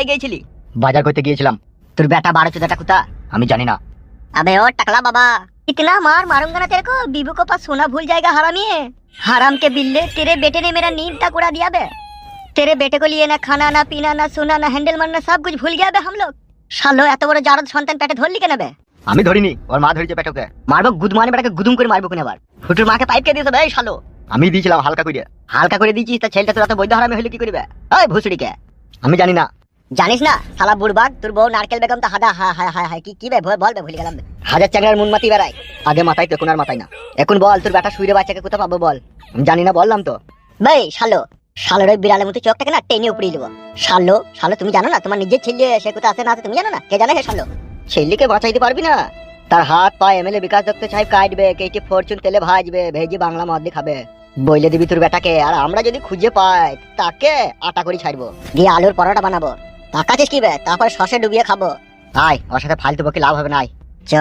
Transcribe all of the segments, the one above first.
কোথায় গিয়েছিলি বাজার করতে গিয়েছিলাম তোর বেটা বারো চোদাটা কোথা আমি জানি না अबे ओ टकला बाबा इतना मार मारूंगा ना तेरे को बीबू को पास सोना भूल जाएगा हरामी है हराम के बिल्ले तेरे बेटे ने मेरा नींद तक उड़ा दिया बे तेरे बेटे को लिए ना खाना ना पीना ना सोना ना हैंडल मारना सब कुछ भूल गया बे हम लोग শালো এত বড় জারদ সন্তান পেটে ধরলি কেন বে আমি ধরিনি ওর মা ধরেছে পেটোকে মারবো গুদমানি বেটাকে গুদুম করে মারবো কিনা আবার ফুটুর মাকে পাইপ কে দিয়েছে বে এই শালো আমি দিয়েছিলাম হালকা করে হালকা করে দিয়েছিস তা ছেলেটা তোর এত বৈধ হারামি হইলে কি করবে এই ভুসড়িকে আমি জানি না জানিস না, শালা বুড়বাগ তোর বউ নারকেল বেগম তো হাদা, হা হা হা হা, কি কি বে, বল ভুলে গেলাম হাজার চ্যাংড়ার মুন মাতি বেড়ায়। আগে মাথায় তো এখন আর মাথায় না। এখন বল, তোর বেটা শুইরে বাচ্চাকে কোথা পাবো বল। জানি না, বললাম তো। ভাই শালো। শালোর ওই বিড়ালের মতো চোখটাকে না টেনে উপড়ে দেবো। শালো শালো, তুমি জানো না, তোমার নিজের ছেলে, সে কোথায় আছে, না আছে, তুমি জানো না? কে জানে হে শালো? ছেলেকে বাঁচাইতে পারবি না? তার হাত পা এমএলএ বিকাশ দত্ত সাহেব কাটবে, কেটে ফরচুন তেলে ভাজবে, ভেজে বাংলা মদ খাবে। বইলে দিবি তোর বেটাকে আর আমরা যদি খুঁজে পাই, তাকে আটা করে ছাড়বো। দিয়ে আলুর পরোটা বানাবো। তাকাছিস কি বে? তারপর সসে ডুবিয়ে খাব। আয় ওর সাথে ফালতু বকে লাভ হবে না আয়। চ।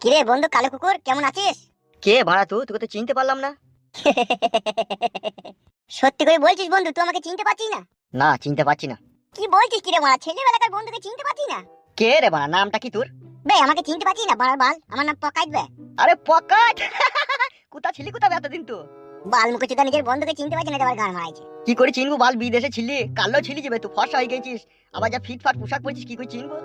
কিরে বন্ধু কালো কুকুর কেমন আছিস? কে ভাড়া তুই? তোকে তো চিনতে পারলাম না। সত্যি করে বলছিস বন্ধু তুই আমাকে চিনতে পারছিস না? না চিনতে পারছি না। কি বলছিস কিরে মারা? ছেলেবেলাকার বন্ধুকে চিনতে পারছিস না? কে রে ভাড়া নামটা কি তোর? বে আমাকে চিনতে পারছিস না? বাল বাল আমার নাম পকাইত বে। আরে পকাট কোথা ছিলি কোথা এতদিন তো? বাল মুখে চুদা নিজের বন্ধুকে চিনতে পারছিস না? আবার গান মারাইছে। কি করে চিনবো বাল? বিদেশে ছিলি কালো ছিলি যাবে তুই ফর্সা হয়ে গেছিস। আবার যা ফিট ফাট পোশাক পরছিস কি করে চিনবো?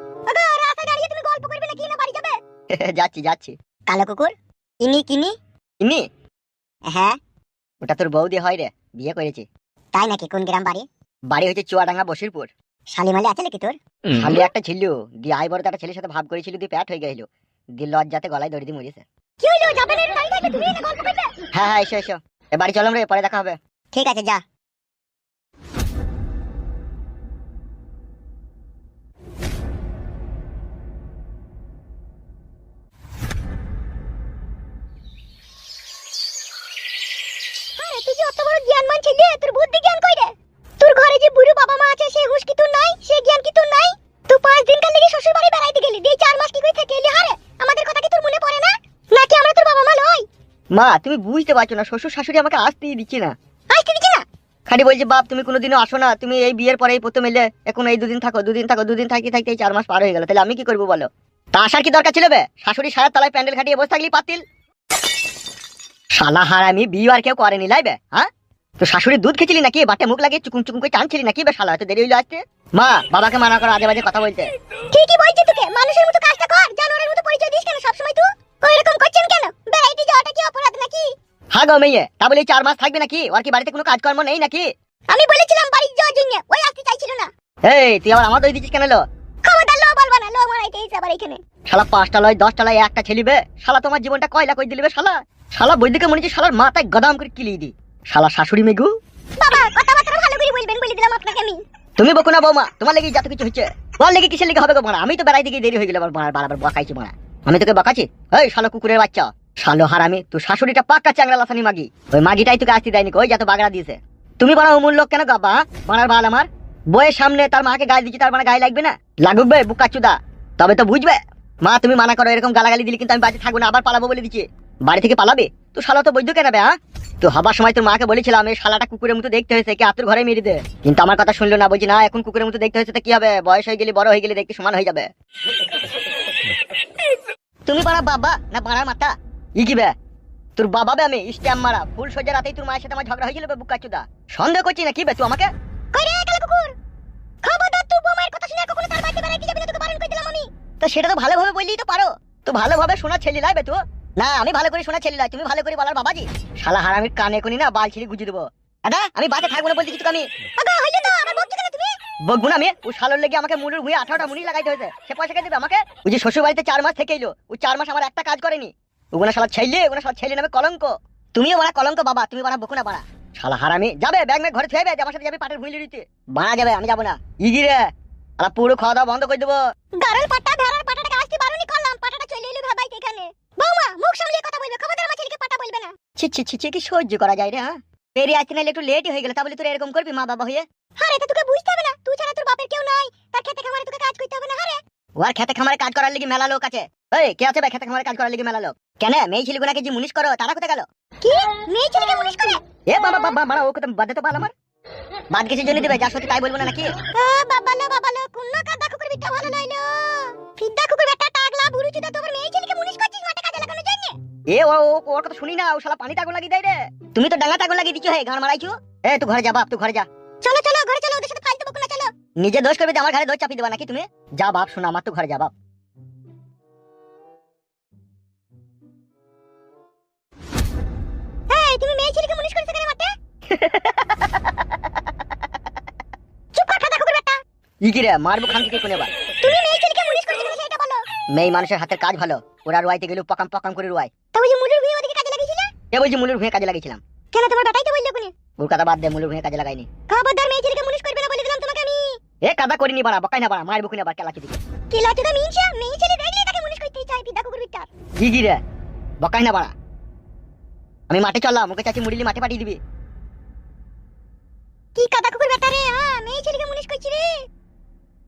রাস্তায় দাঁড়িয়ে তুমি গল্প করবে না? কি না বাড়ি যাবে? যাচ্ছি যাচ্ছি। কালো কুকুর? ইনি কিনি? ইনি? হ্যাঁ। ওটা তোর বৌদি হয় রে বিয়ে করেছে। তাই নাকি? কোন গ্রাম বাড়ি? বাড়ি হচ্ছে চুয়াডাঙ্গা বসিরপুর। শালিমালি আছে নাকি তোর? খালি একটা ছিল দিয়ে আই বড় একটা ছেলের সাথে ভাব করেছিল দিয়ে প্যাট হয়ে গেছিল দিয়ে লজ্জাতে গলায় দড়ি দিয়ে মরেছে কি হইল? যাবে না দাঁড়িয়ে থাকলে তুমি? এটা গল্প করবে হ্যাঁ হ্যাঁ এসো এসো। এ বাড়ি চলাম রে পরে দেখা হবে। ঠিক আছে যা। তুই যে অত বড় জ্ঞানমান ছেলে তোর বুদ্ধি জ্ঞান কই রে? তোর ঘরে যে বুড়ো বাবা মা আছে সে হুশ কি তোর নাই সে জ্ঞান কি তোর নাই তুই পাঁচ দিন কাল লেগে শ্বশুর বাড়ি বেড়াইতে গেলি। দিয়ে চার মাস কি করে থেকে এলি? হারে আমাদের কথা কি তোর মনে পড়ে না? নাকি আমরা তোর বাবা মা নই? মা তুমি বুঝতে পারছ না শ্বশুর শাশুড়ি আমাকে আসতেই দিচ্ছে না। আসতে দিচ্ছি না? খালি বলছে বাপ তুমি কোনোদিনও আসো না। তুমি এই বিয়ের পরে এই প্রথম এলে এখন এই দুদিন থাকো দুদিন থাকো দুদিন থাকতে থাকতে এই চার মাস পার হয়ে গেল। তাহলে আমি কি করব বলো? তা আসার কি দরকার ছিল বে? শাশুড়ি সারা তলায় প্যান্ডেল খাটিয়ে বসে থাকলি পাতিল। শালা হার আমি বিয়ে আর কেউ করেনি লাইবে হ্যাঁ? তো শাশুড়ির দুধ খেয়েছিলি নাকি? বাটে মুখ লাগিয়ে চুকুম চুকুম করে টানছিলি নাকি? বে শালা এত দেরি হইল আসতে মা বাবাকে মানা করো আজে বাজে কথা বলতে। ঠিকই বলছি তোকে মানুষের মতো কাজটা কর। জানোয়ারের মতো পরিচয় দিস কেন সবসময় তুই? ওই রকম করছেন কেন? বেড়াইতে যাওয়াটা কি অপরাধ নাকি? হ্যাঁ গো মেয়ে তা বলে চার মাস থাকবে নাকি? ওর কি বাড়িতে কোনো কাজকর্ম নেই নাকি? আমি বলেছিলাম বাড়ি যাওয়ার জন্য ওই আসতে চাইছিল না। এই তুই আবার আমার দই দিচ্ছিস কেন লো? খবরদার লো বলবা না লো মারাইতে এসে আবার এখানে। শালা পাঁচটা লয় দশটা লয় একটা ছেলিবে শালা তোমার জীবনটা কয়লা কই দিলিবে শালা? শালা বৈদিকে মনে হচ্ছে শালার মাথায় গদাম করে কিলিয়ে দি শালা শাশুড়ি মেঘু? বাবা কথাবার্তা ভালো করে বলবেন বলে দিলাম আপনাকে আমি। তুমি বকো না বৌমা তোমার লেগে যত কিছু হচ্ছে। তোমার লেগে কিসের লেগে হবে গো মারা আমি তো বেড়াই দিকে দেরি হয়ে গেল আবার বাড়াবার বাড়াবার বকাইছি মারা আমি তোকে বকাছি এই শালো কুকুরের বাচ্চা। শালো হারামি তুই শাশুড়িটা পাক্কা চ্যাংরা লাসানি মাগি। ওই মাগিটাই তোকে আসতে দেয়নি ওই যত বাগড়া দিয়েছে। তুমি বানা অমূল লোক কেন গাবা বানার বাল আমার। বইয়ের সামনে তার মাকে গায়ে দিচ্ছি তার মানে গায়ে লাগবে না? লাগুক বে বুকা চুদা তবে তো বুঝবে। মা তুমি মানা করো এরকম গালাগালি দিলে কিন্তু আমি বাড়িতে থাকব না আবার পালাবো বলে দিচ্ছি। বাড়ি থেকে পালাবে? তো শালা তো বৈধ কেন বে হ্যাঁ? তো হবার সময় তোর মাকে বলেছিলাম এই শালাটা কুকুরের মতো দেখতে হয়েছে কি আপনার ঘরে মেরে দে। কিন্তু আমার কথা শুনলো না বলছি না এখন কুকুরের মতো দেখতে হয়েছে তো কি হবে? বয়স হয়ে গেলে বড় হয়ে গেলে দেখতে সমান হয়ে যাবে। তুমি বাড়া বাবা না বাড়ার মাথা ই কি বে? তোর বাবা বে আমি স্ট্যাম্প মারা। ফুল সোজা রাতেই তোর মায়ের সাথে আমার ঝগড়া হয়েছিল বুকা চুদা সন্দেহ করছি না কি বে তুই আমাকে? কই রে কুকুর! খবরদার তুই বোমার কথা শুনে কখনো তার বাড়িতে বেড়াইতে যাবি না তোকে বারণ করে দিলাম আমি। তো সেটা তো ভালোভাবে বললেই তো পারো। তো ভালোভাবে শোনা ছেলে লাইবে তো। না আমি ভালো করে শোনা ছেলে লাই তুমি ভালো করে বলার বাবাজি। শালা হারামির কানে কোনি না বাল ছিঁড়ে গুজে দেবো। দাদা আমি বাসে থাকব না বলতে কিছু আমি বকবো না আমি। ও শালোর লেগে আমাকে মুড়ের ভুঁয়ে আঠারোটা মুড়ি লাগাইতে হয়েছে। সে পয়সা কে দেবে আমাকে? ওই যে শ্বশুর বাড়িতে চার মাস থেকে এলো। ও চার মাস আমার একটা কাজ করেনি। ওগুলো শালা ছেলে ওগুলো শালা ছেলে নামে কলঙ্ক। তুমিও বানা কলঙ্ক বাবা তুমি বানা বকো না বাড়া শালা হারামি যাবে ব্যাগ ম্যাগ ঘরে থুয়ে আমার সাথে যাবে পাটের ভুঁইলি দিতে বানা যাবে আমি যাব না। ইগিরে আর পুরো খাওয়া দাওয়া বন্ধ করে দেবো। গারল পাটা ভেড়ার পাটাটাকে আসতে বারণই কাজ করার করো কি? বাদে ভালো বাদ কিছু জন্য দিবে যা সত্যি তাই বলব না নাকি? বাবা লো বাবা কাজ দেখো করবি ভালো এ ও ওর কথা শুনি না ও শালা পানি তাগুন লাগি দেয় রে। তুমি তো ডাঙ্গা তাগুন লাগি দিছো হে গান মারাইছো? এ তুই ঘরে যা বাপ তুই ঘরে যা। চলো চলো ঘরে চলো ওদের সাথে ফালতু চলো। নিজে দোষ করবে আমার ঘরে দোষ চাপিয়ে দেবা নাকি তুমি? যা বাপ শোনা আমার তো ঘরে যা বাপ। এই তুমি মেয়ে ছেলেকে মুনিশ করেছ কেন মাঠে চুপ কর কাদা কুকুর বেটা ই কি রে মারবো খান থেকে কোনে তুমি মেয়ে ছেলেকে মুনিশ করেছ কেন সেটা বলো। মেয়ে মানুষের হাতের কাজ ভালো। ওরা রুয়াইতে গেলে পকাম পকাম করে রুয়াই তা ওই যে মুলুর বিয়ে ওদিকে কাজে লাগিয়েছিলে এ বলছি মুলুর ভুঁয়ে কাজে লাগিয়েছিলাম। কেন তোমার বেটাই তো বলল কোনে? ওর কথা বাদ দে মুলুর ভুঁয়ে কাজে লাগাইনি। খবরদার মেয়ে ছেলেকে মুনিশ করবে না বলে দিলাম তোমাকে আমি। এ কাদা করিনি বাড়া বকাই না বাড়া মারবো কিনা বার কেলাকি দিকে কি লাটি তো মিনছে মেয়ে ছেলে দেখলে তাকে মুনিশ করতে চাই ফিদা কুকুর বিটা ই কি রে? বকাই না বাড়া। আমি মাঠে চললাম ওকে চাচি মুড়িলি মাঠে পাঠিয়ে দিবি। কি কাদা কুকুর বেটা রে? হ্যাঁ মেয়ে ছেলেকে মুনিশ করছি রে।